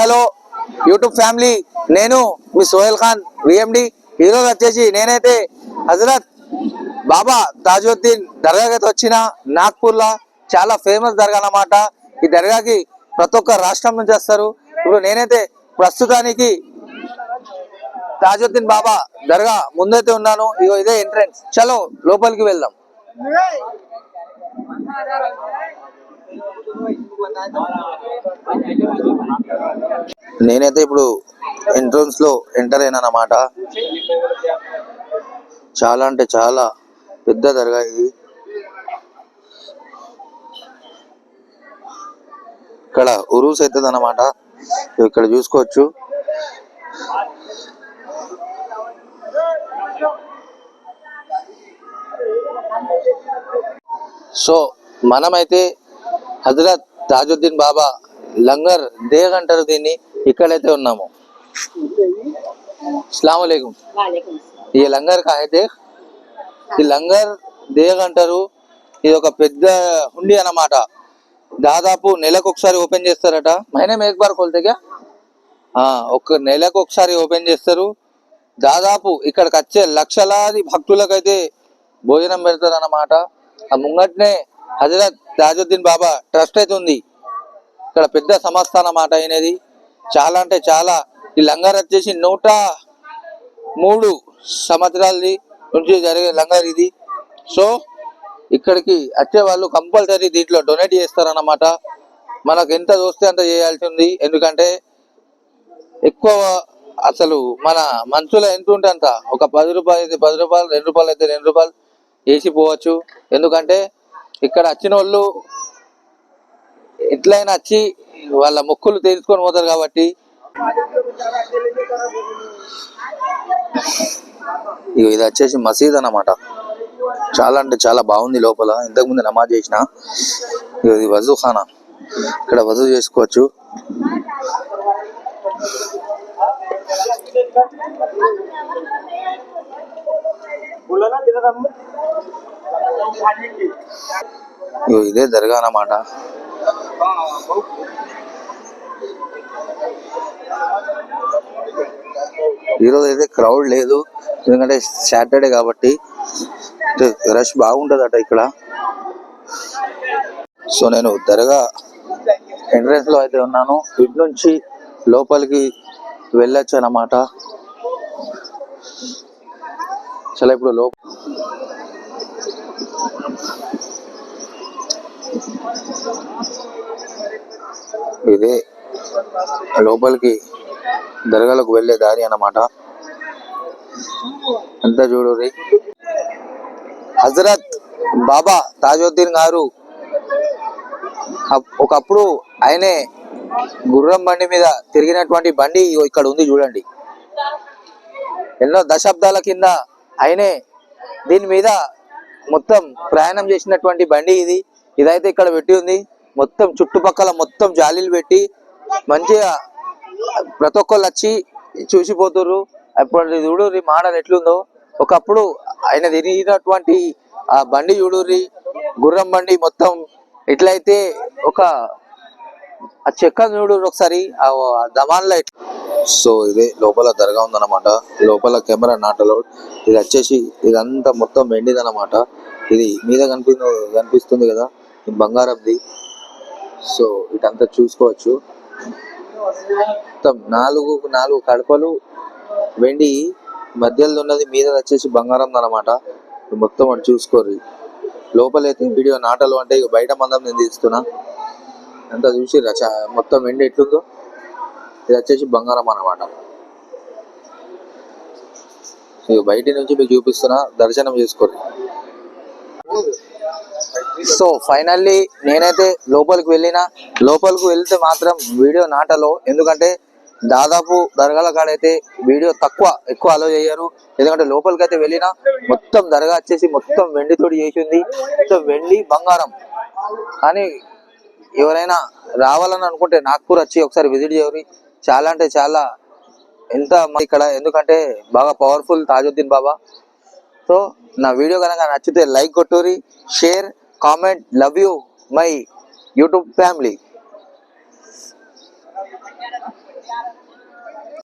Hello YouTube family. నేను మీ Sohel Khan VMD ఈరోజు వచ్చేసి నేనైతే హజరత్ బాబా తాజుద్దీన్ దర్గాకి వచ్చిన నాగ్పూర్లో చాలా ఫేమస్ దర్గా అన్నమాట. ఈ దర్గాకి ప్రతి ఒక్క రాష్ట్రం నుంచి వస్తారు. ఇప్పుడు నేనైతే ప్రస్తుతానికి తాజుద్దీన్ బాబా దర్గా ముందైతే ఉన్నాను. ఇగో ఇదే ఎంట్రెన్స్ చలో లోపలికి వెళ్దాం. నేనైతే ఇప్పుడు ఎంట్రన్స్లో ఎంటర్ అయినా అన్నమాట చాలా అంటే చాలా పెద్ద దర్గా ఇది. ఇక్కడ ఉరూస్ అవుతుంది అన్నమాట ఇక్కడ చూసుకోవచ్చు. సో మనమైతే హజరత్ తాజుద్దీన్ బాబా లంగర్ దేగ్ అంటారు దీన్ని. ఇక్కడైతే ఉన్నాము. అస్లాం ఈ లంగర్ కాహే దేగ్? ఈ లంగర్ దేగ్ అంటారు. ఇది ఒక పెద్ద హుండీ అన్నమాట. దాదాపు నెలకు ఒకసారి ఓపెన్ చేస్తారట. మైనే మేక్ బార్ కొలితేగా ఒక నెలకు ఒకసారి ఓపెన్ చేస్తారు. దాదాపు ఇక్కడికి వచ్చే లక్షలాది భక్తులకైతే భోజనం పెడతారు అన్నమాట ఆ ముంగట్నే హజరత్ తాజుద్దీన్ బాబా ట్రస్ట్ అయితే ఉంది. ఇక్కడ పెద్ద సంస్థ అన్నమాట అయినది. చాలా అంటే చాలా. ఈ లంగర్ వచ్చేసి నూట మూడు సంవత్సరాలది నుంచి జరిగే లంగర్ ఇది. సో ఇక్కడికి వచ్చే వాళ్ళు కంపల్సరీ దీంట్లో డొనేట్ చేస్తారన్నమాట. మనకు ఎంత దోస్తే అంత చేయాల్సి ఉంది. ఎందుకంటే ఎక్కువ అసలు మన మనసులో ఎంత ఉంటే అంత. ఒక పది రూపాయలు అయితే పది రూపాయలు రెండు రూపాయలు అయితే రెండు రూపాయలు వేసి పోవచ్చు. ఎందుకంటే ఇక్కడ వచ్చిన వాళ్ళు ఎట్లయినా వచ్చి వాళ్ళ మొక్కులు తెలుసుకొని పోతారు కాబట్టి. ఇది వచ్చేసి మసీద్ అన్నమాట. చాలా అంటే చాలా బాగుంది లోపల. ఇంతకు ముందు నమాజ్ చేసిన. ఇది వజూ ఖానా. ఇక్కడ వజూ చేసుకోవచ్చు. ఇదే దర్గా అన్నమాట ఈరోజు అయితే క్రౌడ్ లేదు. ఎందుకంటే సాటర్డే కాబట్టి రష్ బాగుంటుందట ఇక్కడ. సో నేను దర్గా ఎంట్రన్స్లో అయితే ఉన్నాను. ఇటు నుంచి లోపలికి వెళ్ళొచ్చు అన్నమాట. చాలా ఇప్పుడు లో ఇదే లోపలికి దర్గాలకు వెళ్ళే దారి అన్నమాట. ఎంత చూడుర్రి హజరత్ బాబా తాజుద్దీన్ గారు ఒకప్పుడు ఆయనే గుర్రం బండి మీద తిరిగినటువంటి బండి ఇక్కడ ఉంది చూడండి. ఎన్నో దశాబ్దాల కింద ఆయనే దీని మీద మొత్తం ప్రయాణం చేసినటువంటి బండి ఇది. ఇదైతే ఇక్కడ పెట్టి ఉంది. మొత్తం చుట్టుపక్కల మొత్తం జాలీలు పెట్టి మంచిగా ప్రతి ఒక్కళ్ళు వచ్చి చూసిపోతుర్రు. అప్పుడు చూడుర్రి మాడలు ఎట్లుందో. ఒకప్పుడు ఆయన తిరిగినటువంటి ఆ బండి చూడుర్రి గుర్రం బండి మొత్తం ఎట్లయితే ఒక ఆ చెక్క చూడు ఒకసారి ఆ దమాన్లో సో ఇదే లోపల దర్గా ఉందన్నమాట. లోపల కెమెరా నాట్ అలౌడ్ ఇది వచ్చేసి ఇదంతా మొత్తం వెండిదన్నమాట. ఇది మీద కనిపి కనిపిస్తుంది కదా బంగారంది. సో ఇటంతా చూసుకోవచ్చు. మొత్తం నాలుగు నాలుగు కడపలు వెండి మధ్యలో ఉన్నది మీద వచ్చేసి బంగారం అన్నమాట మొత్తం అటు చూసుకోరు లోపలైతే వీడియో నాటలు అంటే ఇక బయట మందం నేను తీస్తున్నా. అంతా చూసి మొత్తం వెండి ఎట్లుందో? ఇది వచ్చేసి బంగారం అన్నమాట. బయట నుంచి మీకు చూపిస్తున్నా దర్శనం చేసుకోండి. సో ఫైనల్లీ నేనైతే లోపలికి వెళ్ళిన లోపలికి వెళ్తే మాత్రం వీడియో నాటలో ఎందుకంటే దాదాపు దర్గాల కాడైతే వీడియో తక్కువ ఎక్కువ అలో చేయరు. ఎందుకంటే లోపలికి అయితే వెళ్ళిన మొత్తం దర్గా వచ్చేసి మొత్తం వెండితోటి చేసింది సో వెండి బంగారం. కానీ ఎవరైనా రావాలని అనుకుంటే నాగ్పూర్ వచ్చి ఒకసారి విజిట్ చేయరు. చాలా అంటే చాలా. ఎంత ఇక్కడ ఎందుకంటే బాగా పవర్ఫుల్ తాజుద్దీన్ బాబా. సో నా వీడియో కనుక నచ్చితే like కొట్టురి share comment love you my YouTube family.